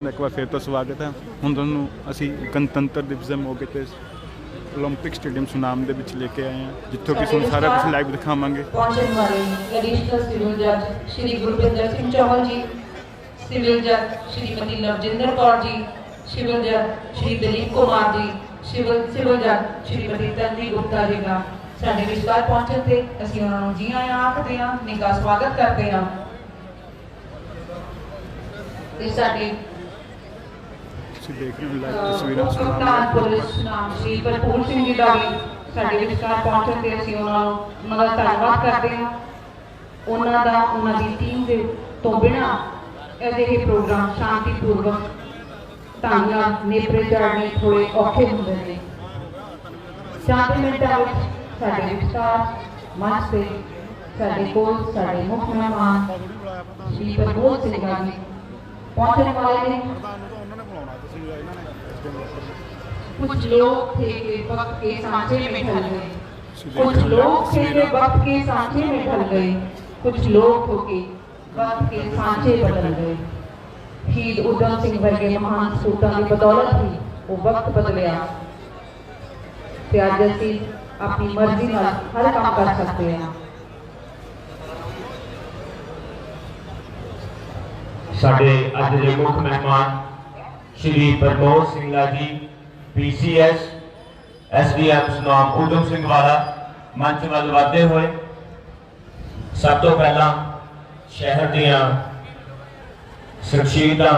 ਇੱਕ ਵਾਰ ਫਿਰ ਤੋਂ ਸਵਾਗਤ ਹੈ ਹੁਣ ਤੁਹਾਨੂੰ ਅਸੀਂ ਗਣਤੰਤਰ ਦਿਵਸ ਦੇ ਮੌਕੇ ਤੇ 올림픽 ਸਟੇਡੀਅਮ ਸੁਨਾਮ ਦੇ ਵਿੱਚ ਲੈ ਕੇ ਆਏ ਹਾਂ ਜਿੱਥੋਂ ਕਿ ਤੁਹਾਨੂੰ ਸਾਰਾ ਕੁਝ ਲਾਈਵ ਦਿਖਾਵਾਂਗੇ ਪਹੁੰਚਣ ਵਾਲੇ ਐਡੀਸ਼ਨਲ ਸਿਵਲ ਜੱਜ ਸ਼੍ਰੀ ਗੁਰਪਿੰਦਰ ਸਿੰਘ ਚੌਹਾਨ ਜੀ ਸਿਵਲ ਜੱਜ ਸ਼੍ਰੀਮਤੀ ਲਵਜਿੰਦਰ ਕੌਰ ਜੀ ਸਿਵਲ ਜੱਜ ਸ਼੍ਰੀ ਦਲੀਪ ਕੁਮਾਰ ਜੀ ਸਿਵਲ ਸਿਵਲ ਜੱਜ ਸ਼੍ਰੀਮਤੀ ਤਨਵੀ ਗੁਪਤਾ ਜੀ ਦਾ ਸਾਡੇ ਵਿਚਕਾਰ ਪਹੁੰਚਣ ਤੇ ਅਸੀਂ ਉਹਨਾਂ ਨੂੰ ਜੀ ਆਇਆਂ ਆਖਦੇ ਹਾਂ ਨਿੱਘਾ ਸਵਾਗਤ ਕਰਦੇ ਹਾਂ ਤੇ ਸਾਡੇ ਤੁਸੀਂ ਦੇਖ ਰਹੇ ਹੋ ਲਾਈਵ ਤਸਵੀਰਾਂ ਸੁਨਾਮ ਪੁਲਿਸ ਨਾਮ ਸ਼੍ਰੀ ਭਰਪੂਰ ਸਿੰਘ ਜੀ ਦਾ ਵੀ ਸਾਡੇ ਵਿਚਕਾਰ ਪਹੁੰਚਣ ਤੇ ਅਸੀਂ ਉਹਨਾਂ ਨੂੰ ਉਹਨਾਂ ਦਾ ਧੰਨਵਾਦ ਕਰਦੇ ਹਾਂ। ਉਹਨਾਂ ਦਾ ਉਹਨਾਂ ਦੀ ਟੀਮ ਦੇ ਤੋਂ ਬਿਨਾਂ ਅਜਿਹੇ ਪ੍ਰੋਗਰਾਮ ਸ਼ਾਂਤੀਪੂਰਵਕ ਨਾਲ ਨੇਪਰੇ ਚਾੜਨੇ ਥੋੜੇ ਔਖੇ ਹੁੰਦੇ ਨੇ। ਸ਼ਾਂਤੀ ਮਿੰਟਾਂ ਵਿੱਚ ਸਾਡੇ ਵਿਚਕਾਰ ਮੰਚ ਤੇ ਸਾਡੇ ਕੋਲ ਸਾਡੇ ਮੁੱਖ ਮਹਿਮਾਨ ਸ਼੍ਰੀ ਪ੍ਰਬੋਧ ਸਿੰਘ ਜੀ ਪਹੁੰਚਣ ਵਾਲੇ ਨੇ। कुछ लोग थे कि वक्त के सांचे में ढल गए कुछ लोग थे कि वक्त के सांचे में ढल गए कुछ लोग थे कि वक्त के सांचे बदल गए ਸ਼ਹੀਦ ਉਦਮ ਸਿੰਘ ਵਰਗੇ ਮਹਾਨ ਸੂਤਾਂ ਦੀ ਬਦੌਲਤ ਹੀ ਉਹ ਵਕਤ ਬਦਲਿਆ ਤੇ ਅੱਜ ਅਸੀਂ ਆਪਣੀ ਮਰਜ਼ੀ ਨਾਲ ਹਰ ਕੰਮ ਕਰ ਸਕਦੇ ਹਾਂ ਸਾਡੇ ਅੱਜ ਦੇ ਮੁੱਖ ਮਹਿਮਾਨ ਸ਼੍ਰੀ ਪ੍ਰਮੋਦ ਸਿੰਘਲਾ ਜੀ ਪੀਸੀਐਸ ਐਸਡੀਐਮ ਸੁਨਾਮ ਉਦਮ ਸਿੰਘ ਵਾਲਾ ਮੰਚ ਵੱਲ ਵਧਦੇ ਹੋਏ। ਸਭ ਤੋਂ ਪਹਿਲਾਂ ਸ਼ਹਿਰ ਦੀਆਂ ਸ਼ਖਸੀਅਤਾਂ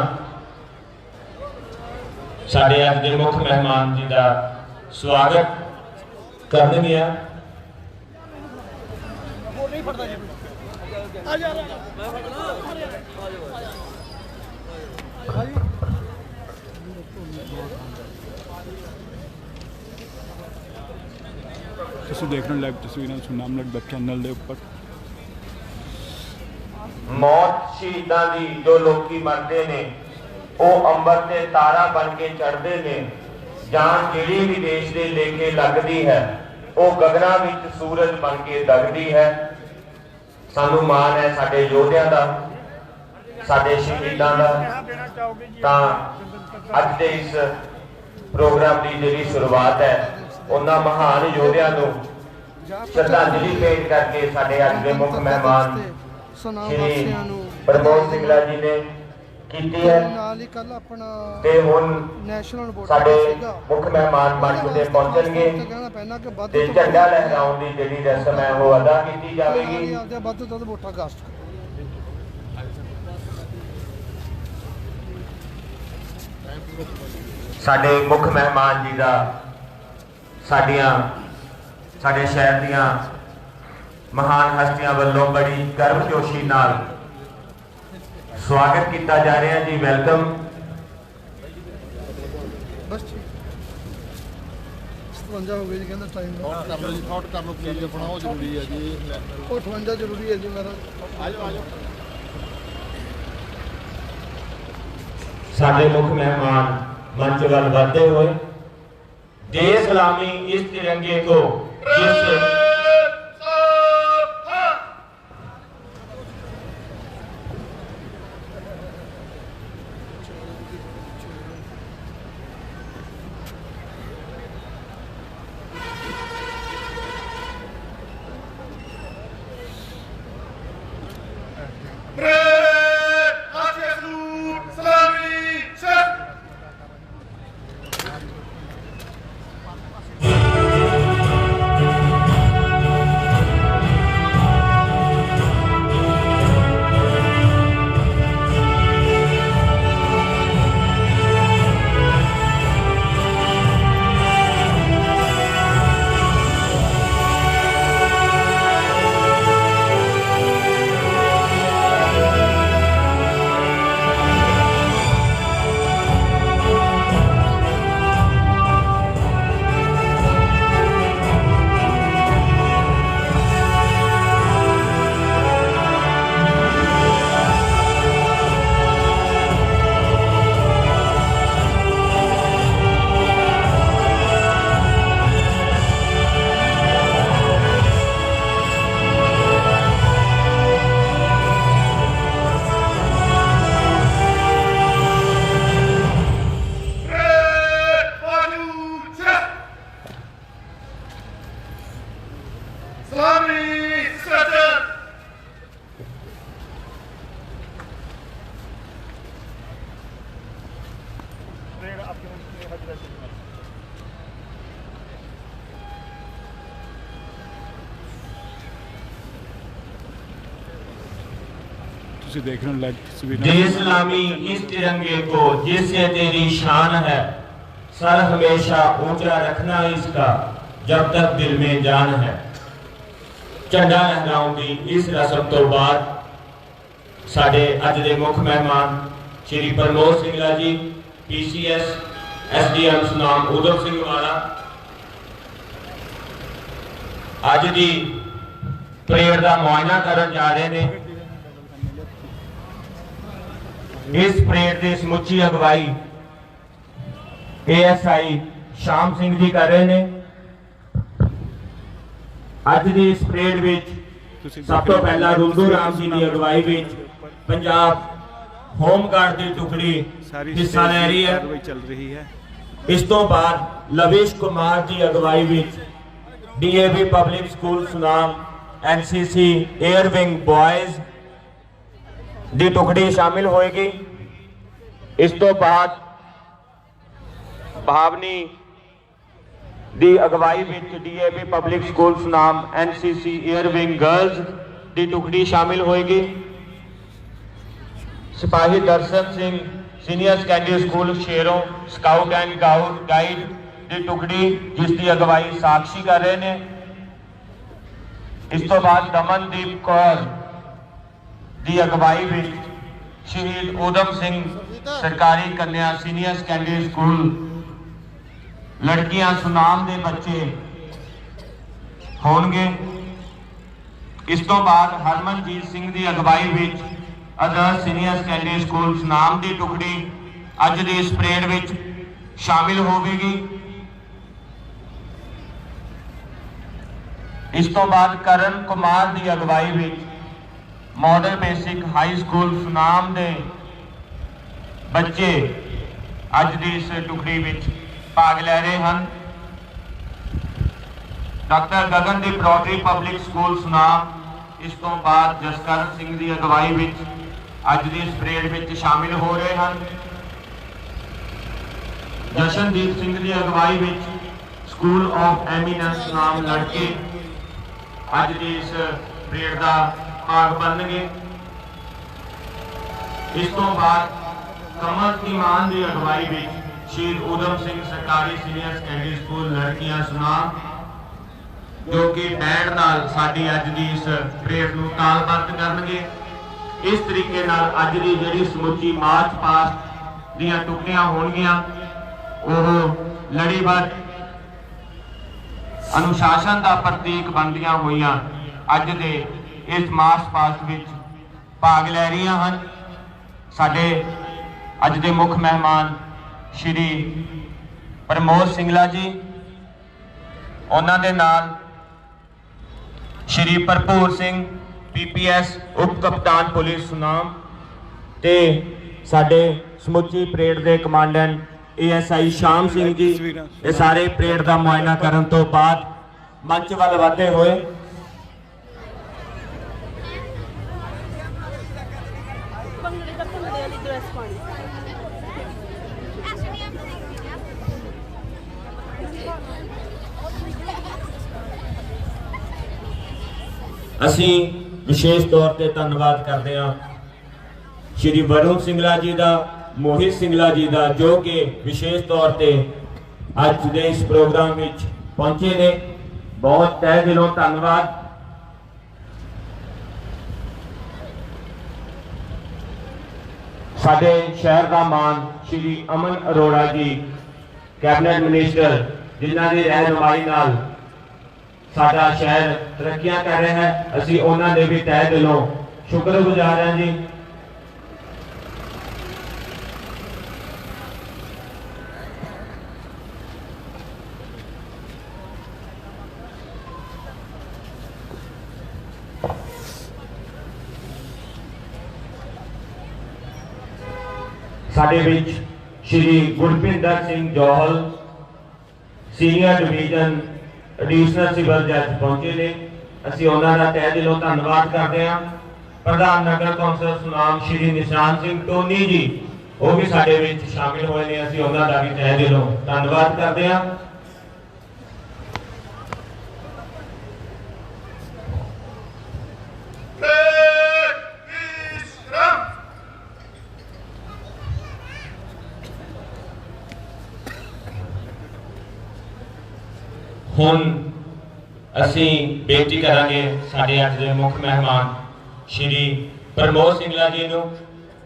ਸਾਡੇ ਅੱਜ ਦੇ ਮੁੱਖ ਮਹਿਮਾਨ ਜੀ ਦਾ ਸਵਾਗਤ ਕਰਨਗੀਆਂ। ਤੁਸੀਂ ਦੇਖ ਰਹੇ ਹੋ ਲਾਈਵ ਤਸਵੀਰਾਂ ਸੁਨਾਮ ਲਗਭਗ ਚੈਨਲ ਦੇ ਉੱਪਰ। ਮੌਤ ਸ਼ਹੀਦਾਂ ਦੀ ਜੋ ਲੋਕੀ ਮਰਦੇ ਨੇ, ਉਹ ਅੰਬਰ ਤੇ ਤਾਰਾ ਬਣ ਕੇ ਚੜ੍ਹਦੇ ਨੇ, ਜਾਨ ਜਿਹੜੀ ਵੀ ਦੇਸ਼ ਦੇ ਲੇਖੇ ਲੱਗਦੀ ਹੈ, ਉਹ ਗਗਨਾਂ ਵਿੱਚ ਸੂਰਜ ਬਣ ਕੇ ਦਗਦੀ ਹੈ। ਸਾਨੂੰ ਮਾਣ ਹੈ ਸਾਡੇ ਯੋਧਿਆਂ ਦਾ, ਸਾਡੇ ਸ਼ਹੀਦਾਂ ਦਾ। ਤਾਂ ਅੱਜ ਦੇ ਇਸ ਪ੍ਰੋਗਰਾਮ ਦੀ ਜਿਹੜੀ ਸ਼ੁਰੂਆਤ ਹੈ, ਉਹਨਾਂ ਮਹਾਨ ਯੋਧਿਆਂ ਨੂੰ ਸ਼ਰਧਾਂਜਲੀ ਭੇਟ ਕਰਕੇ ਸਾਡੇ ਅੱਜ ਦੇ ਮੁੱਖ ਮਹਿਮਾਨ ਸ਼੍ਰੀ ਪ੍ਰਮੋਦ ਸਿੰਘਲਾ ਜੀ ਨੇ ਕੀਤੀ ਹੈ। ਨਾਲ ਹੀ ਕੱਲ ਆਪਣਾ ਤੇ ਹੁਣ ਨੈਸ਼ਨਲ ਸਾਡੇ ਮੁੱਖ ਮਹਿਮਾਨ ਮੰਚ ਤੇ ਪਹੁੰਚਣਗੇ। ਤੇ ਝੰਡਾ ਲਹਿਰਾਉਣ ਦੀ ਜਿਹੜੀ ਰਸਮ ਹੈ, ਉਹ ਅਦਾ ਕੀਤੀ ਜਾਵੇਗੀ। ਆਪਦੇ ਵੱਧ ਤੋਂ ਵੱਧ ਵੋਟਾਂ ਕਾਸਟ ਸਾਡੇ ਮੁੱਖ ਮਹਿਮਾਨ ਜੀ ਦਾ ਸਾਡੀਆਂ ਸਾਡੇ ਸ਼ਹਿਰ ਦੀਆਂ ਮਹਾਨ ਹਸਤੀਆਂ ਵੱਲੋਂ ਬੜੀ ਗਰਮਜੋਸ਼ੀ ਨਾਲ ਸਵਾਗਤ ਕੀਤਾ ਜਾ ਰਿਹਾ ਜੀ ਵੈਲਕਮ। ਬਸ ਠੀਕ 57 ਹੋ ਗਏ ਜੀ ਕਹਿੰਦਾ ਟਾਈਮ ਦਾ। ਕਰ ਲਓ ਜੀ ਥਾਟ ਕਰ ਲਓ ਪਲੀਜ਼ ਆਪਣਾ ਉਹ ਜ਼ਰੂਰੀ ਹੈ ਜੀ ਉਹ 58 ਜ਼ਰੂਰੀ ਹੈ ਜੀ ਮੇਰਾ ਆਜੋ ਆਜੋ। ਸਾਡੇ ਮੁੱਖ ਮਹਿਮਾਨ ਮੰਚ ਵੱਲ ਵਧਦੇ ਹੋਏ ਦੇਸ਼ ਸਲਾਮੀ ਇਸ ਤਿਰੰਗੇ ਕੋ ਜਿਸ ਤੁਸੀਂ ਦੇਖ ਰਹੇ ਹੋ ਲਾਈਵ ਤਸਵੀਰਾਂ जे इस्लामी इस तिरंगे को जिससे तेरी शान है सर हमेशा ऊंचा रखना इसका जब तक दिल में जान है ਝੰਡਾ ਲਹਿਰਾਉਣ ਦੀ ਇਸ ਰਸਮ ਤੋਂ ਬਾਅਦ ਸਾਡੇ ਅੱਜ ਦੇ ਮੁੱਖ ਮਹਿਮਾਨ ਸ਼੍ਰੀ ਪ੍ਰਮੋਦ ਸਿੰਘਲਾ ਜੀ ਪੀਸੀਐਸ ਐਸਡੀਐਮ ਸੁਨਾਮ ਉਦਮ ਸਿੰਘ ਵਾਲਾ। ਅੱਜ ਦੀ ਪ੍ਰੇਅਰ ਦਾ ਮੁਆਇਨਾ ਕਰਨ ਜਾ ਰਹੇ ਨੇ। ਇਸ ਪਰੇਡ ਦੀ ਸਮੁੱਚੀ ਅਗਵਾਈ ਏਐਸਆਈ ਸ਼ਾਮ ਸਿੰਘ ਜੀ ਕਰ ਰਹੇ ਨੇ। ਅੱਜ ਦੀ ਇਸ ਪਰੇਡ ਵਿੱਚ ਸਭ ਤੋਂ ਪਹਿਲਾਂ ਰੁੰਦੂ ਰਾਮ ਜੀ ਦੀ ਅਗਵਾਈ ਵਿੱਚ ਪੰਜਾਬ ਹੋਮ ਗਾਰਡ ਦੀ ਟੁਕੜੀ ਹਿੱਸਾ ਲੈ ਰਹੀ ਹੈ। ਚੱਲ ਰਹੀ ਹੈ। ਇਸ ਤੋਂ ਬਾਅਦ ਲਵੇਸ਼ ਕੁਮਾਰ ਦੀ ਅਗਵਾਈ ਵਿੱਚ DAV public school Sunam NCC air wing boys ਦੀ ਟੁਕੜੀ ਸ਼ਾਮਿਲ ਹੋਏਗੀ। ਇਸ ਤੋਂ ਬਾਅਦ ਭਾਵਨੀ ਦੀ ਅਗਵਾਈ ਵਿੱਚ DAV public school Sunam NCC air wing girls ਦੀ ਟੁਕੜੀ ਸ਼ਾਮਿਲ ਹੋਏਗੀ। ਸਿਪਾਹੀ Darshan Singh senior secondary school Sheron scout and goat guide ਦੀ ਟੁਕੜੀ ਜਿਸ ਦੀ ਅਗਵਾਈ ਸਾਕਸ਼ੀ ਕਰ ਰਹੇ ਨੇ। ਇਸ ਤੋਂ ਬਾਅਦ ਦਮਨਦੀਪ ਕੌਰ ਦੀ ਅਗਵਾਈ ਵਿੱਚ ਸ਼ਹੀਦ ਊਧਮ ਸਿੰਘ, ਸਰਕਾਰੀ ਕੰਨਿਆ ਸੀਨੀਅਰ ਸੈਕੰਡਰੀ ਸਕੂਲ ਲੜਕੀਆਂ ਸੁਨਾਮ ਦੇ ਬੱਚੇ ਹੋਣਗੇ। ਇਸ ਤੋਂ ਬਾਅਦ ਹਰਮਨਜੀਤ ਸਿੰਘ ਦੀ ਅਗਵਾਈ ਵਿੱਚ other senior secondary school Sunam ਦੀ ਟੁਕੜੀ ਅੱਜ ਦੀ ਇਸ ਪਰੇਡ ਵਿੱਚ ਸ਼ਾਮਿਲ ਹੋਵੇਗੀ। ਇਸ ਤੋਂ ਬਾਅਦ ਕਰਨ ਕੁਮਾਰ ਦੀ ਅਗਵਾਈ ਵਿੱਚ model basic high school Sunam ਦੇ ਬੱਚੇ ਅੱਜ ਦੀ ਇਸ ਟੁਕੜੀ ਵਿੱਚ ਭਾਗ ਲੈ ਰਹੇ ਹਨ। Doctor Gagandeep rotary public school Sunam ਇਸ ਤੋਂ ਬਾਅਦ ਜਸਕਰਨ ਸਿੰਘ ਦੀ ਅਗਵਾਈ ਵਿੱਚ ਅੱਜ ਦੀ ਇਸ ਪਰੇਡ ਵਿੱਚ ਸ਼ਾਮਿਲ ਹੋ ਰਹੇ ਹਨ। ਜਸ਼ਨਦੀਪ ਸਿੰਘ ਦੀ ਅਗਵਾਈ ਵਿੱਚ ਸਕੂਲ ਆਫ ਐਮੀਨੈਂਸ ਨਾਮ ਲੜਕੇ ਅੱਜ ਦੀ ਇਸ ਪਰੇਡ ਦਾ ਭਾਗ ਬਣਨਗੇ। ਇਸ ਤੋਂ ਬਾਅਦ ਕਮਲ ਇਮਾਨ ਦੀ ਅਗਵਾਈ ਵਿੱਚ ਸ਼ਹੀਦ ਊਧਮ ਸਿੰਘ ਸਰਕਾਰੀ ਸੀਨੀਅਰ ਸੈਕੰਡਰੀ ਸਕੂਲ ਲੜਕੀਆਂ ਸੁਨਾਮ ਜੋ ਕਿ ਬੈਂਡ ਨਾਲ ਸਾਡੀ ਅੱਜ ਦੀ ਇਸ ਪਰੇਡ ਨੂੰ ਤਾਲਬੱਧ ਕਰਨਗੇ। ਇਸ ਤਰੀਕੇ ਨਾਲ ਅੱਜ ਦੀ ਜਿਹੜੀ ਸਮੁੱਚੀ ਮਾਰਚ ਪਾਸਟ ਦੀਆਂ ਟੁਕੜੀਆਂ ਹੋਣਗੀਆਂ, ਉਹ ਲੜੀਬੱਧ ਅਨੁਸ਼ਾਸਨ ਦਾ ਪ੍ਰਤੀਕ ਬਣਦੀਆਂ ਹੋਈਆਂ ਅੱਜ ਦੇ ਇਸ ਮਾਰਚ ਪਾਸਟ ਵਿੱਚ ਭਾਗ ਲੈ ਰਹੀਆਂ ਹਨ। ਸਾਡੇ ਅੱਜ ਦੇ ਮੁੱਖ ਮਹਿਮਾਨ ਸ਼੍ਰੀ ਪ੍ਰਮੋਦ ਸਿੰਘਲਾ ਜੀ, ਉਹਨਾਂ ਦੇ ਨਾਲ ਸ਼੍ਰੀ ਭਰਪੂਰ ਸਿੰਘ ਪੀਪੀਐਸ ਉਪ ਕਪਤਾਨ ਪੁਲਿਸ ਸੁਨਾਮ ਤੇ ਸਾਡੇ ਸਮੁੱਚੀ ਪਰੇਡ ਦੇ ਕਮਾਂਡੈਂਟ ਏਐਸਆਈ ਸ਼ਾਮ ਸਿੰਘ ਜੀ ਇਹ ਸਾਰੇ ਪਰੇਡ ਦਾ ਮੁਆਇਨਾ ਕਰਨ ਤੋਂ ਬਾਅਦ ਮੰਚ ਵੱਲ ਵਧੇ ਹੋਏ ਅਸੀਂ ਵਿਸ਼ੇਸ਼ ਤੌਰ ਤੇ ਧੰਨਵਾਦ ਕਰਦੇ ਹਾਂ ਸ਼੍ਰੀ ਵਰੁਣ ਸਿੰਘਲਾ ਜੀ ਦਾ, ਮੋਹਿਤ ਸਿੰਘਲਾ ਜੀ ਦਾ, ਜੋ ਕਿ ਵਿਸ਼ੇਸ਼ ਤੌਰ ਤੇ ਅੱਜ ਦੇ ਇਸ ਪ੍ਰੋਗਰਾਮ ਵਿੱਚ ਪਹੁੰਚੇ ਨੇ। ਬਹੁਤ ਤਹਿ ਦਿਲੋਂ ਧੰਨਵਾਦ। ਸਾਡੇ ਸ਼ਹਿਰ ਦਾ ਮਾਨ ਸ਼੍ਰੀ ਅਮਨ ਅਰੋੜਾ ਜੀ, ਕੈਬਨਿਟ ਮਿਨਿਸਟਰ, ਜਿਨ੍ਹਾਂ ਦੀ ਰਹਿਨੁਮਾਈ ਨਾਲ ਸਾਡਾ ਸ਼ਹਿਰ ਤਰੱਕੀਆਂ ਕਰ ਰਿਹਾ ਹੈ। ਅਸੀਂ ਉਹਨਾਂ ਦੇ ਵੀ ਤਹਿ ਦਿਲੋਂ ਸ਼ੁਕਰਗੁਜ਼ਾਰ ਹਾਂ ਜੀ। ਸਾਡੇ ਵਿੱਚ Shri Gurpinder Singh Johal, senior division additional civil ਜੱਜ ਪਹੁੰਚੇ ਨੇ। ਅਸੀਂ ਉਹਨਾਂ ਦਾ ਤਹਿ ਦਿਲੋਂ ਧੰਨਵਾਦ ਕਰਦੇ ਹਾਂ। ਪ੍ਰਧਾਨ ਨਗਰ ਕੌਂਸਲ ਸੁਨਾਮ ਸ਼੍ਰੀ ਨਿਸ਼ਾਨ ਸਿੰਘ ਟੋਨੀ ਜੀ, ਉਹ ਵੀ ਸਾਡੇ ਵਿੱਚ ਸ਼ਾਮਿਲ ਹੋਏ ਨੇ। ਅਸੀਂ ਉਹਨਾਂ ਦਾ ਵੀ ਤਹਿ ਦਿਲੋਂ ਧੰਨਵਾਦ ਕਰਦੇ ਹਾਂ। ਹੁਣ ਅਸੀਂ ਬੇਨਤੀ ਕਰਾਂਗੇ ਸਾਡੇ ਅੱਜ ਦੇ ਮੁੱਖ ਮਹਿਮਾਨ ਸ਼੍ਰੀ ਪ੍ਰਮੋਦ ਸਿੰਘਲਾ ਜੀ ਨੂੰ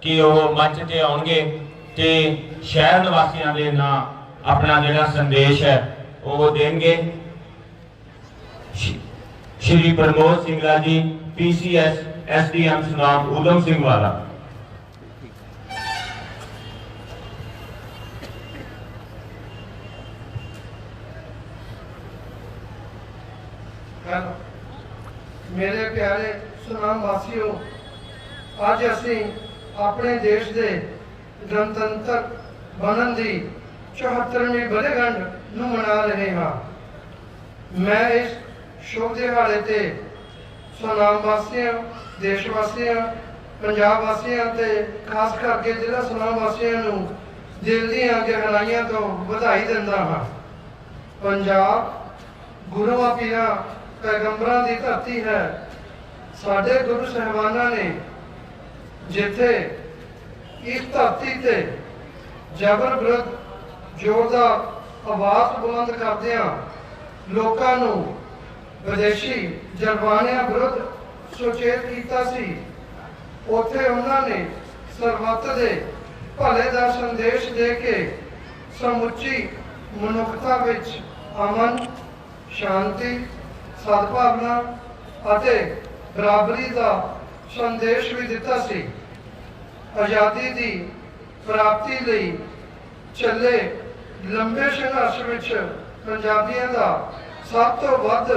ਕਿ ਉਹ ਮੰਚ ਤੇ ਆਉਣਗੇ ਤੇ ਸ਼ਹਿਰ ਨਿਵਾਸੀਆਂ ਦੇ ਨਾਂ ਆਪਣਾ ਜਿਹੜਾ ਸੰਦੇਸ਼ ਹੈ ਉਹ ਦੇਣਗੇ। ਸ਼੍ਰੀ- ਪ੍ਰਮੋਦ ਸਿੰਘਲਾ ਜੀ ਪੀਸੀਐਸ ਐਸਡੀਐਮ ਸੁਨਾਮ ਉਦਮ ਸਿੰਘ ਵਾਲਾ। ਮੇਰੇ ਪਿਆਰੇ ਸੁਨਾਮ ਵਾਸੀਓ ਅੱਜ ਅਸੀਂ ਆਪਣੇ ਦੇਸ਼ ਦੇ ਗਣਤੰਤਰ ਬਣਨ ਦੀ 74ਵੀਂ ਵਰ੍ਹੇਗੰਢ ਨੂੰ ਮਨਾ ਰਹੇ ਹਾਂ। ਮੈਂ ਇਸ ਸ਼ੁਭ ਦਿਹਾੜੇ ਤੇ ਸੁਨਾਮ ਵਾਸੀਆਂ ਦੇਸ਼ ਵਾਸੀਆਂ ਪੰਜਾਬ ਵਾਸੀਆਂ ਤੇ ਖਾਸ ਕਰਕੇ ਜ਼ਿਲ੍ਹਾ ਸੁਨਾਮ ਵਾਸੀਆਂ ਨੂੰ ਦਿਲ ਦੀਆਂ ਗਹਿਰਾਈਆਂ ਤੋਂ ਵਧਾਈ ਦਿੰਦਾ ਹਾਂ। ਪੰਜਾਬ ਗੁਰੂਆਂ ਪੀਰਾਂ ਪੈਗੰਬਰਾਂ ਦੀ ਧਰਤੀ ਹੈ। ਸਾਡੇ ਗੁਰੂ ਸਾਹਿਬਾਨਾਂ ਨੇ ਜਿੱਥੇ ਇਸ ਧਰਤੀ ਤੇ ਜ਼ਬਰ ਵਿਰੁੱਧ ਜ਼ੋਰਦਾਰ ਆਵਾਜ਼ ਬੁਲੰਦ ਕਰਦਿਆਂ ਲੋਕਾਂ ਨੂੰ ਵਿਦੇਸ਼ੀ ਜਰਮਾਨਿਆਂ ਵਿਰੁੱਧ ਸੁਚੇਤ ਕੀਤਾ ਸੀ, ਉੱਥੇ ਉਹਨਾਂ ਨੇ ਸਰਬੱਤ ਦੇ ਭਲੇ ਦਾ ਸੰਦੇਸ਼ ਦੇ ਕੇ ਸਮੁੱਚੀ ਮਨੁੱਖਤਾ ਵਿੱਚ ਅਮਨ, ਸ਼ਾਂਤੀ ਸਦਭਾਵਨਾ ਅਤੇ ਬਰਾਬਰੀ ਦਾ ਸੰਦੇਸ਼ ਵੀ ਦਿੱਤਾ ਸੀ। ਆਜ਼ਾਦੀ ਦੀ ਪ੍ਰਾਪਤੀ ਲਈ ਚੱਲੇ ਲੰਬੇ ਸੰਘਰਸ਼ ਵਿੱਚ ਪੰਜਾਬੀਆਂ ਦਾ ਸਭ ਤੋਂ ਵੱਧ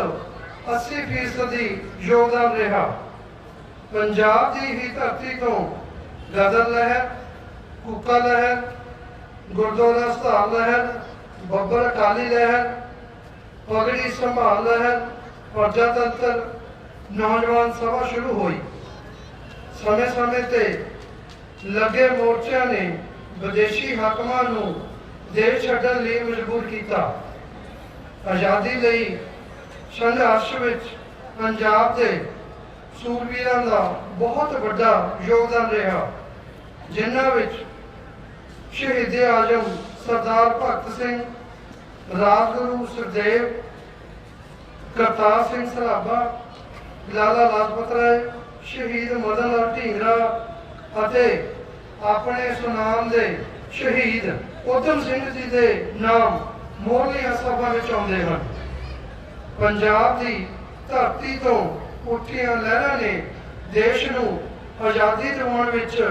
80% ਦੀ ਯੋਗਦਾਨ ਰਿਹਾ। ਪੰਜਾਬ ਦੀ ਹੀ ਧਰਤੀ ਤੋਂ ਗਦਰ ਲਹਿਰ, ਕੁੱਕਾ ਲਹਿਰ, ਗੁਰਦੁਆਰਾ ਸਤਾਰ ਲਹਿਰ, ਬੱਬਰ ਅਕਾਲੀ ਲਹਿਰ, ਪਗੜੀ ਸੰਭਾਲ ਲਹਿਰ ਪ੍ਰਜਾਤੰਤਰ ਨੌਜਵਾਨ ਸਭਾ ਸ਼ੁਰੂ ਹੋਈ ਸਮੇਂ-ਸਮੇਂ ਤੇ ਲੱਗੇ ਮੋਰਚਿਆਂ ਨੇ ਵਿਦੇਸ਼ੀ ਹਾਕਮਾਂ ਨੂੰ ਦੇਸ਼ ਛੱਡਣ ਲਈ ਮਜਬੂਰ ਕੀਤਾ। ਆਜ਼ਾਦੀ ਲਈ ਸੰਘਰਸ਼ ਵਿੱਚ ਪੰਜਾਬ ਦੇ ਸੂਰਬੀਰਾਂ ਦਾ ਬਹੁਤ ਵੱਡਾ ਯੋਗਦਾਨ ਰਿਹਾ, ਜਿਨ੍ਹਾਂ ਵਿੱਚ ਸ਼ਹੀਦ ਆਜਮ ਸਰਦਾਰ ਭਗਤ ਸਿੰਘ, ਰਾਜਗੁਰੂ ਸੁਖਦੇਵ ਕਰਤਾਰ ਸਿੰਘ ਸਰਾਭਾ, ਲਾਲਾ ਲਾਜਪਤ ਰਾਏ, ਸ਼ਹੀਦ ਮਦਨ ਲਾਲ ਢੀਂਗਰਾ ਅਤੇ ਆਪਣੇ ਸੁਨਾਮ ਦੇ ਸ਼ਹੀਦ ਉਧਮ ਸਿੰਘ ਜੀ ਦੇ ਨਾਮ ਮੋਹਰਲੀਆਂ ਸਭਾ ਵਿੱਚ ਆਉਂਦੇ ਹਨ। ਪੰਜਾਬ ਦੀ ਧਰਤੀ ਤੋਂ ਉੱਠੀਆਂ ਲਹਿਰਾਂ ਨੇ ਦੇਸ਼ ਨੂੰ ਆਜ਼ਾਦੀ ਦਿਵਾਉਣ ਵਿੱਚ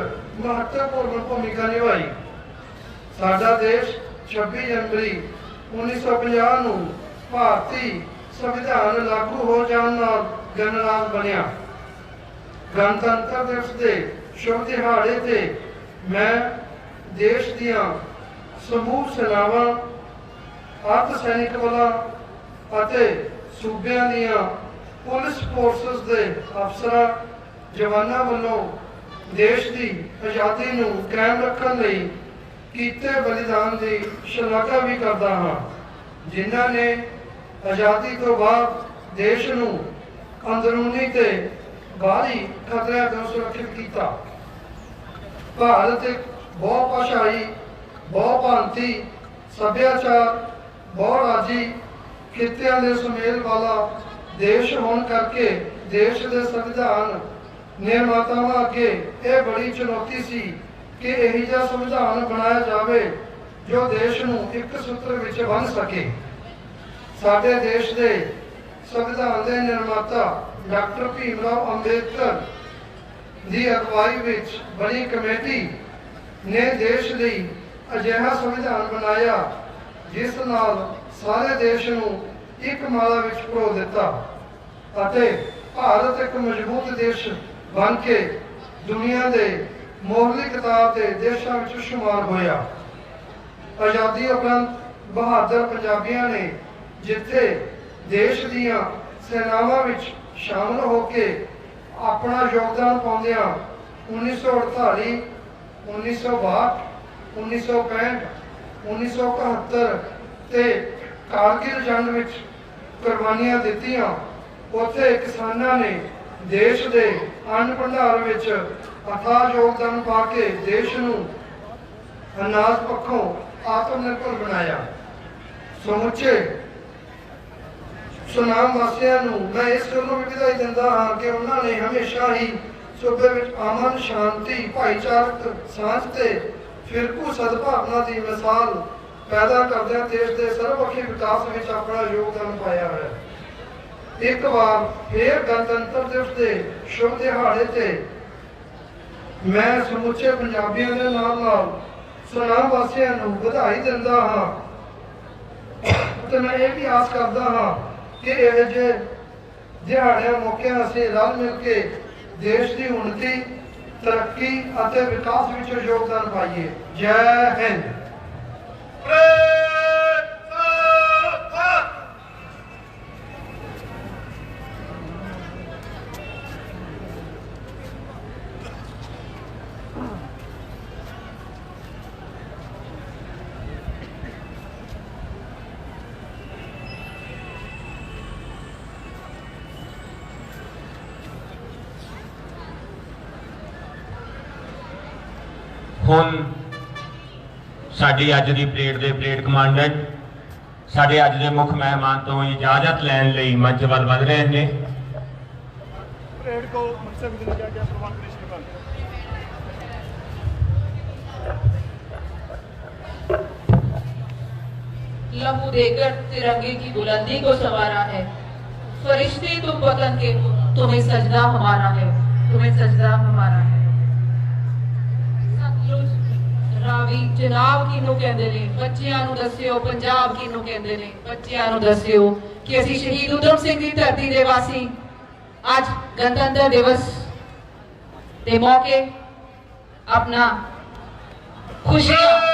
ਮਹੱਤਵਪੂਰਨ ਭੂਮਿਕਾ ਨਿਭਾਈ। ਸਾਡਾ ਦੇਸ਼ 26 ਜਨਵਰੀ 1950 ਨੂੰ ਭਾਰਤੀ ਸੰਵਿਧਾਨ ਲਾਗੂ ਹੋ ਜਾਣ ਨਾਲ ਗਣਰਾਜ ਬਣਿਆ। ਗਣਤੰਤਰ ਦਿਵਸ ਦੇ ਸ਼ੁਭ ਦਿਹਾੜੇ ਤੇ ਮੈਂ ਦੇਸ਼ ਦੀਆਂ ਸਮੂਹ ਸੈਨਾਵਾਂ ਅਰਧ ਸੈਨਿਕ ਬਲਾਂ ਅਤੇ ਸੂਬਿਆਂ ਦੀਆਂ ਪੁਲਿਸ ਫੋਰਸਸ ਦੇ ਅਫਸਰਾਂ, ਜਵਾਨਾਂ ਵੱਲੋਂ ਦੇਸ਼ ਦੀ ਆਜ਼ਾਦੀ ਨੂੰ ਕਾਇਮ ਰੱਖਣ ਲਈ ਕੀਤੇ ਬਲੀਦਾਨ ਦੀ ਸ਼ਲਾਘਾ ਵੀ ਕਰਦਾ ਹਾਂ। ਜਿਨ੍ਹਾਂ ਨੇ ਆਜ਼ਾਦੀ ਤੋਂ ਬਾਅਦ ਦੇਸ਼ ਨੂੰ ਅੰਦਰੂਨੀ ਤੇ ਬਾਹਰੀ ਖਤਰਿਆਂ ਤੋਂ ਸੁਰੱਖਿਅਤ ਕੀਤਾ। ਭਾਰਤ ਇੱਕ ਬਹੁ ਭਾਸ਼ਾਈ ਸੱਭਿਆਚਾਰ, ਬਹੁਰਾਜੀ ਖਿੱਤਿਆਂ ਦੇ ਸੁਮੇਲ ਵਾਲਾ ਦੇਸ਼ ਹੋਣ ਕਰਕੇ ਦੇਸ਼ ਦੇ ਸੰਵਿਧਾਨ ਨਿਰਮਾਤਾਵਾਂ ਅੱਗੇ ਇਹ ਬੜੀ ਚੁਣੌਤੀ ਸੀ ਕਿ ਇਹੋ ਜਿਹਾ ਸੰਵਿਧਾਨ ਬਣਾਇਆ ਜਾਵੇ ਜੋ ਦੇਸ਼ ਨੂੰ ਇੱਕ ਸੂਤਰ ਵਿੱਚ ਬੰਨ੍ਹ ਸਕੇ। ਸਾਡੇ ਦੇਸ਼ ਦੇ ਸੰਵਿਧਾਨ ਦੇ ਨਿਰਮਾਤਾ ਡਾਕਟਰ ਭੀਮ ਰਾਓ ਅੰਬੇਦਕਰ ਦੀ ਅਗਵਾਈ ਵਿੱਚ ਬਣੀ ਕਮੇਟੀ ਨੇ ਦੇਸ਼ ਲਈ ਅਜਿਹਾ ਸੰਵਿਧਾਨ ਬਣਾਇਆ, ਜਿਸ ਨਾਲ ਸਾਰੇ ਦੇਸ਼ ਨੂੰ ਇੱਕ ਮਾਲਾ ਵਿੱਚ ਪਰੋ ਦਿੱਤਾ ਅਤੇ ਭਾਰਤ ਇੱਕ ਮਜ਼ਬੂਤ ਦੇਸ਼ ਬਣ ਕੇ ਦੁਨੀਆ ਦੇ ਮੋਹਰਲੀ ਕਿਤਾਬ ਦੇ ਦੇਸ਼ਾਂ ਵਿੱਚ ਸ਼ੁਮਾਰ ਹੋਇਆ। ਆਜ਼ਾਦੀ ਉਪਰੰਤ ਬਹਾਦਰ ਪੰਜਾਬੀਆਂ ਨੇ ਜਿੱਥੇ ਦੇਸ਼ ਦੀਆਂ ਸੈਨਾਵਾਂ ਵਿੱਚ ਸ਼ਾਮਲ ਹੋ ਕੇ ਆਪਣਾ ਯੋਗਦਾਨ ਪਾਉਂਦਿਆਂ 1948 1962 1965 1971 ਤੇ ਕਾਰਗਿਲ ਜੰਗ ਵਿੱਚ ਕੁਰਬਾਨੀਆਂ ਦਿੱਤੀਆਂ, ਉੱਥੇ ਕਿਸਾਨਾਂ ਨੇ ਦੇਸ਼ ਦੇ ਅੰਨ ਭੰਡਾਰ ਵਿੱਚ ਅਥਾਹ ਯੋਗਦਾਨ ਪਾ ਕੇ ਦੇਸ਼ ਨੂੰ ਅਨਾਜ ਪੱਖੋਂ ਆਤਮ ਨਿਰਭਰ ਬਣਾਇਆ। ਸਮੁੱਚੇ ਸੁਨਾਮ ਵਾਸੀਆਂ ਨੂੰ ਮੈਂ ਇਸ ਗੱਲ ਨੂੰ ਵੀ ਵਧਾਈ ਦਿੰਦਾ ਹਾਂ ਕਿ ਉਹਨਾਂ ਨੇ ਹਮੇਸ਼ਾ ਹੀ ਸੂਬੇ ਵਿੱਚ ਅਮਨ, ਸ਼ਾਂਤੀ, ਭਾਈਚਾਰਕ ਸਾਂਝ ਤੇ ਫਿਰਕੂ ਸਦਭਾਵਨਾ ਦੀ ਮਿਸਾਲ ਪੈਦਾ ਕਰਦਿਆਂ ਦੇਸ਼ ਦੇ ਸਰਵਪੱਖੀ ਵਿਕਾਸ ਵਿੱਚ ਆਪਣਾ ਯੋਗਦਾਨ ਪਾਇਆ ਹੈ। ਇੱਕ ਵਾਰ ਫੇਰ ਗਣਤੰਤਰ ਦਿਵਸ ਦੇ ਸ਼ੁਭ ਦਿਹਾੜੇ ਤੇ ਮੈਂ ਸਮੁੱਚੇ ਪੰਜਾਬੀਆਂ ਦੇ ਨਾਲ ਨਾਲ ਸੁਨਾਮ ਵਾਸੀਆਂ ਨੂੰ ਵਧਾਈ ਦਿੰਦਾ ਹਾਂ। ਤੇ ਮੈਂ ਇਹ ਵੀ ਆਸ ਕਰਦਾ ਹਾਂ ਕਿ ਇਹ ਜੇ ਦਿਹਾੜਿਆਂ ਮੌਕਿਆਂ ਅਸੀਂ ਰਲ ਮਿਲ ਕੇ ਦੇਸ਼ ਦੀ ਉન્નਤੀ ਤਰੱਕੀ ਅਤੇ ਵਿਕਾਸ ਵਿੱਚ ਯੋਗਦਾਨ ਪਾਈਏ। ਜੈ ਹਿੰਦ। ਹੁਣ ਸਾਡੀ ਅੱਜ ਦੀ ਪਰੇਡ ਦੇ ਪਰੇਡ ਕਮਾਂਡੈਂਟ ਸਾਡੇ ਅੱਜ ਦੇ ਮੁੱਖ ਮਹਿਮਾਨ ਤੋਂ ਇਜਾਜ਼ਤ ਲੈਣ ਲਈ ਮੰਚ ਵੱਲ ਵਧ ਰਹੇ ਨੇ परेड को मुझसे भी दिया गया प्रमाण कृष्ण लहू देकर तिरंगे की बुलंदी को संवारा है फरिश्ते तुम वतन के हो तुम्हें सजदा हमारा है तुम्हें सजदा हमारा है ਰਾਵੀ ਜਨਾਬ ਕਿਹਨੂੰ ਕਹਿੰਦੇ ਨੇ? ਬੱਚਿਆਂ ਨੂੰ ਦੱਸਿਓ, ਪੰਜਾਬ ਕਿਹਨੂੰ ਕਹਿੰਦੇ ਨੇ? ਬੱਚਿਆਂ ਨੂੰ ਦੱਸਿਓ ਕਿ ਅਸੀਂ ਸ਼ਹੀਦ ਉਧਮ ਸਿੰਘ ਦੀ ਧਰਤੀ ਦੇ ਵਾਸੀ ਅੱਜ ਗਣਤੰਤਰ ਦਿਵਸ ਦੇ ਮੌਕੇ ਆਪਣਾ ਖੁਸ਼ੀਆਂ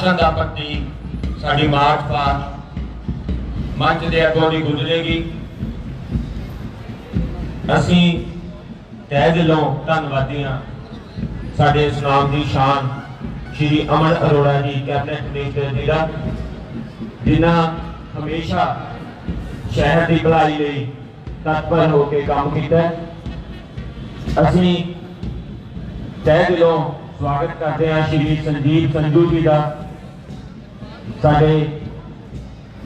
ਅਨੁਸ਼ਾਸਨ ਦਾ ਪ੍ਰਤੀਕ ਸਾਡੀ ਮਾਰਚ ਪਾਸਟ ਮੰਚ ਦੇ ਅੱਗੋਂ ਦੀ ਗੁਜ਼ਰੇਗੀ। ਅਸੀਂ ਤਹਿ ਦਿਲੋਂ ਧੰਨਵਾਦੀ ਹਾਂ। ਸਾਡੇ ਇਸ ਨਾਮ ਦੀ ਸ਼ਾਨ ਸ਼੍ਰੀ ਅਮਨ ਅਰੋੜਾ ਜੀ ਕੈਬਨਿਟ ਮਿਨਿਸਟਰ ਜੀ ਦਾ, ਜਿਨ੍ਹਾਂ ਹਮੇਸ਼ਾ ਸ਼ਹਿਰ ਦੀ ਭਲਾਈ ਲਈ ਤਤਪਰ ਹੋ ਕੇ ਕੰਮ ਕੀਤਾ ਅਸੀਂ ਤਹਿ ਦਿਲੋਂ ਸਵਾਗਤ ਕਰਦੇ ਹਾਂ ਸ਼੍ਰੀ ਸੰਜੀਵ ਸੰਧੂ ਜੀ ਦਾ। ਸਾਡੇ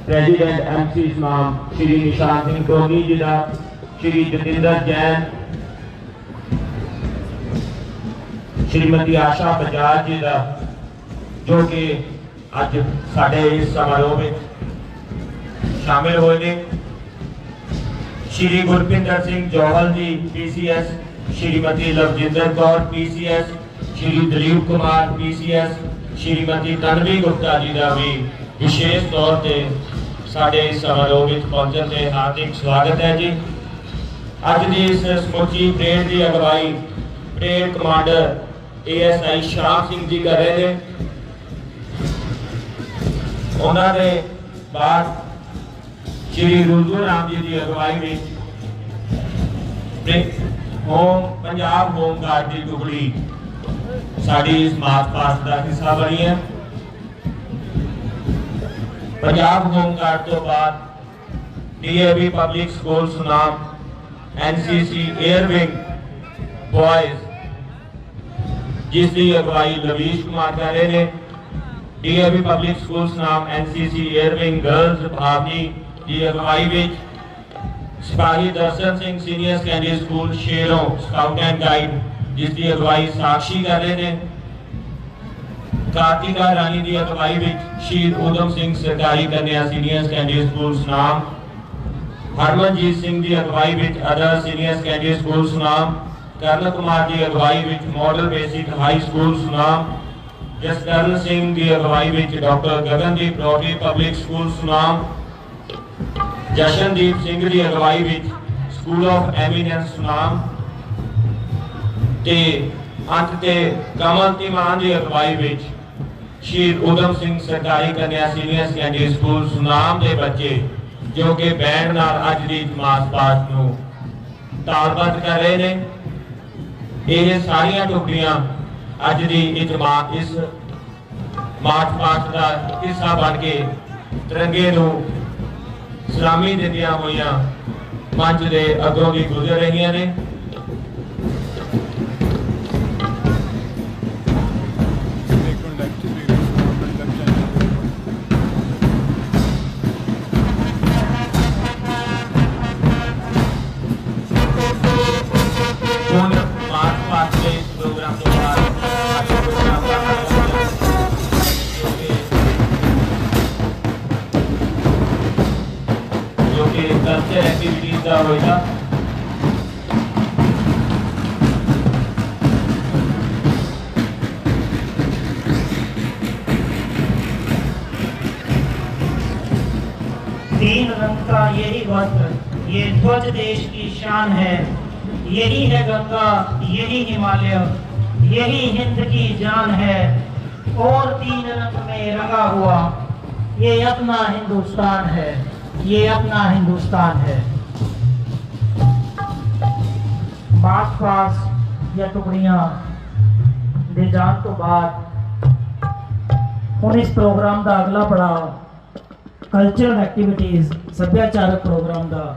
ਪ੍ਰੈਜ਼ੀਡੈਂਟ ਐਮਸੀ ਇਸਮਾਮ ਸ਼੍ਰੀ ਨਿਸ਼ਾਨ ਸਿੰਘ ਟੋਨੀ ਜੀ ਦਾ, ਸ਼੍ਰੀ ਜਤਿੰਦਰ ਜੈਨ, ਸ਼੍ਰੀਮਤੀ ਆਸ਼ਾ ਬਜਾਜ ਜੀ ਦਾ, ਜੋ ਕਿ ਅੱਜ ਸਾਡੇ ਇਸ ਸਮਾਰੋਹ ਵਿੱਚ ਸ਼ਾਮਿਲ ਹੋਏ ਨੇ। ਸ਼੍ਰੀ Gurpinder Singh Johal ji PCS Shrimati Lovejinder Kaur PCS Shri Dalip Kumar PCS Shrimati Tanvi Gupta ji ਦਾ ਵੀ ਵਿਸ਼ੇਸ਼ ਤੌਰ ਤੇ ਸਾਡੇ ਇਸ ਸਮਾਰੋਹ ਵਿੱਚ ਪਹੁੰਚਣ ਤੇ ਹਾਰਦਿਕ ਸਵਾਗਤ ਹੈ ਜੀ। ਅੱਜ ਦੀ ਇਸ ਸਮੁੱਚੀ ਪਰੇਡ ਦੀ ਅਗਵਾਈ ਪਰੇਡ ਕਮਾਂਡਰ ਏਐਸਆਈ ਸ਼ਾਮ ਸਿੰਘ ਜੀ ਕਰ ਰਹੇ ਨੇ। ਉਹਨਾਂ ਦੇ ਬਾਅਦ ਸ਼੍ਰੀ ਰੂਜੂ ਰਾਮ ਜੀ ਦੀ ਅਗਵਾਈ ਵਿੱਚ ਹੋਮ ਪੰਜਾਬ ਹੋਮ ਗਾਰਡ ਦੀ ਟੁਕੜੀ ਸਾਡੀ ਸਮਾਜ ਪਾਸ ਦਾ ਹਿੱਸਾ ਬਣੀ ਹੈ। ਪੰਜਾਬ ਹੋਮ ਗਾਰਡ ਤੋਂ ਬਾਅਦ DAV public school Sunam NCC air wing boys ਜਿਸ ਦੀ ਅਗਵਾਈ ਲਵੀਸ਼ ਕੁਮਾਰ ਕਰ ਰਹੇ ਨੇ। DAV public school Sunam NCC air wing girls Bhavni ਦੀ ਅਗਵਾਈ ਵਿੱਚ ਸਿਪਾਹੀ Darshan Singh senior secondary school Sheron scout and guide ਜਿਸ ਦੀ ਅਗਵਾਈ ਸਾਕਸ਼ੀ ਕਰ ਰਹੇ ਨੇ। ਕਾਰਤਿਕਾ ਰਾਣੀ ਦੀ ਅਗਵਾਈ ਵਿੱਚ ਸ਼ਹੀਦ ਊਧਮ ਸਿੰਘ ਸਰਕਾਰੀ ਕੰਨਿਆ senior secondary school Sunam. Harmanjit Singh ਦੀ ਅਗਵਾਈ ਵਿੱਚ other senior secondary school Sunam. Karan Kumar ਦੀ ਅਗਵਾਈ ਵਿੱਚ model basic high school Sunam. Jaskaran Singh ਦੀ ਅਗਵਾਈ ਵਿੱਚ doctor Gagandeep rotary public school Sunam. Jashandeep Singh ਦੀ ਅਗਵਾਈ ਵਿੱਚ ਸਕੂਲ ਆਫ ਐਮੀਨੈਂਸ ਸੁਨਾਮ। ਤੇ ਅੰਤ ਤੇ ਕਮਲ ਧੀਮਾਨ ਦੀ ਅਗਵਾਈ ਵਿੱਚ ਸ਼ਹੀਦ ਊਧਮ ਸਿੰਘ ਸਰਕਾਰੀ ਕੰਨਿਆ ਸੀਨੀਅਰ ਸੈਕੰਡਰੀ ਸਕੂਲ ਸੁਨਾਮ ਦੇ ਬੱਚੇ ਜੋ ਕਿ ਬੈਂਡ ਨਾਲ ਅੱਜ ਦੀ ਜਮਾਤ ਪਾਠ ਨੂੰ ਤਾਲਬੱਧ ਕਰ ਰਹੇ ਨੇ। ਇਹ ਸਾਰੀਆਂ ਟੁਕੜੀਆਂ ਅੱਜ ਦੀ ਇਹ ਇਸ ਮਾਰਚ ਪਾਠ ਦਾ ਹਿੱਸਾ ਬਣ ਕੇ ਤਿਰੰਗੇ ਨੂੰ ਸਲਾਮੀ ਦਿੰਦੀਆਂ ਹੋਈਆਂ ਮੰਚ ਦੇ ਅੱਗੋਂ ਵੀ ਗੁਜ਼ਰ ਰਹੀਆਂ ਨੇ। तीन रंग का यही वस्त्र ये ध्वज देश की शान है यही है गंगा यही हिमालय यही हिंद की जान है और तीन रंग में रंगा हुआ ये अपना हिंदुस्तान है ये अपना हिंदुस्तान है ਮਾਰਚ ਪਾਸ ਜਾਂ ਟੁਕੜੀਆਂ ਦੇ ਜਾਣ ਤੋਂ ਬਾਅਦ ਹੁਣ ਇਸ ਪ੍ਰੋਗਰਾਮ ਦਾ ਅਗਲਾ ਪੜਾਅ ਕਲਚਰਲ ਐਕਟੀਵਿਟੀਜ਼ ਸੱਭਿਆਚਾਰਕ ਪ੍ਰੋਗਰਾਮ ਦਾ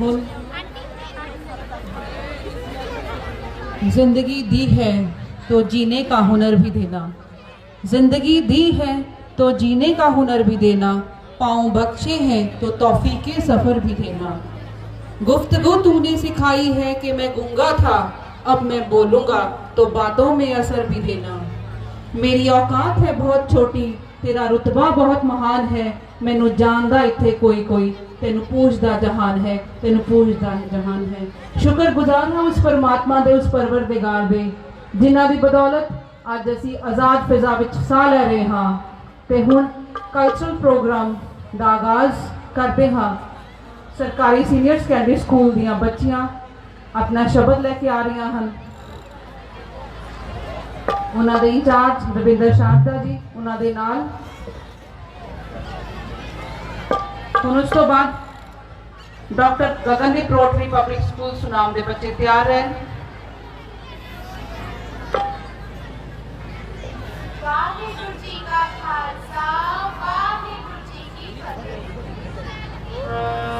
ਹੁਣ जिंदगी दी है तो जीने का हुनर भी देना जिंदगी दी है तो जीने का हुनर भी देना पाँव बख्शे हैं तो तौफीक के सफ़र भी देना गुफ्तगु तूने सिखाई है कि मैं गूँगा था, अब मैं बोलूँगा तो बातों में असर भी देना। मेरी औकात है बहुत छोटी, तेरा रुतबा बहुत महान है, मैनू जानदा इत्थे कोई कोई, तेन पूछदा जहान है, तेन पूछदा जहान है। शुक्र गुजार हाँ उस परमात्मा दे, उस परवर बिगाड़ दे, जिन्हों की बदौलत अज असी आज़ाद फिजा विच साह रहे हाँ हूँ कल्चरल प्रोग्राम का आगाज़ करते हाँ। ਸਰਕਾਰੀ ਸੀਨੀਅਰ ਸੈਕੰਡਰੀ ਸਕੂਲ ਦੀਆਂ ਬੱਚੀਆਂ ਆਪਣਾ ਸ਼ਬਦ ਲੈ ਕੇ ਆ ਰਹੀਆਂ ਹਨ ਉਹਨਾਂ ਦੇ ਇੰਚਾਰਜ ਰਵਿੰਦਰ ਸ਼ਾਰਦਾ ਜੀ ਉਹਨਾਂ ਦੇ ਨਾਲ ਹੁਣ ਉਸ ਤੋਂ ਬਾਅਦ doctor Gagandeep rotary public school Sunam ਦੇ ਬੱਚੇ ਤਿਆਰ ਹੈ ਵਾਹਿਗੁਰੂ ਜੀ ਕਾ ਖਾਲਸਾ ਵਾਹਿਗੁਰੂ ਜੀ ਕੀ ਫਤਿਹ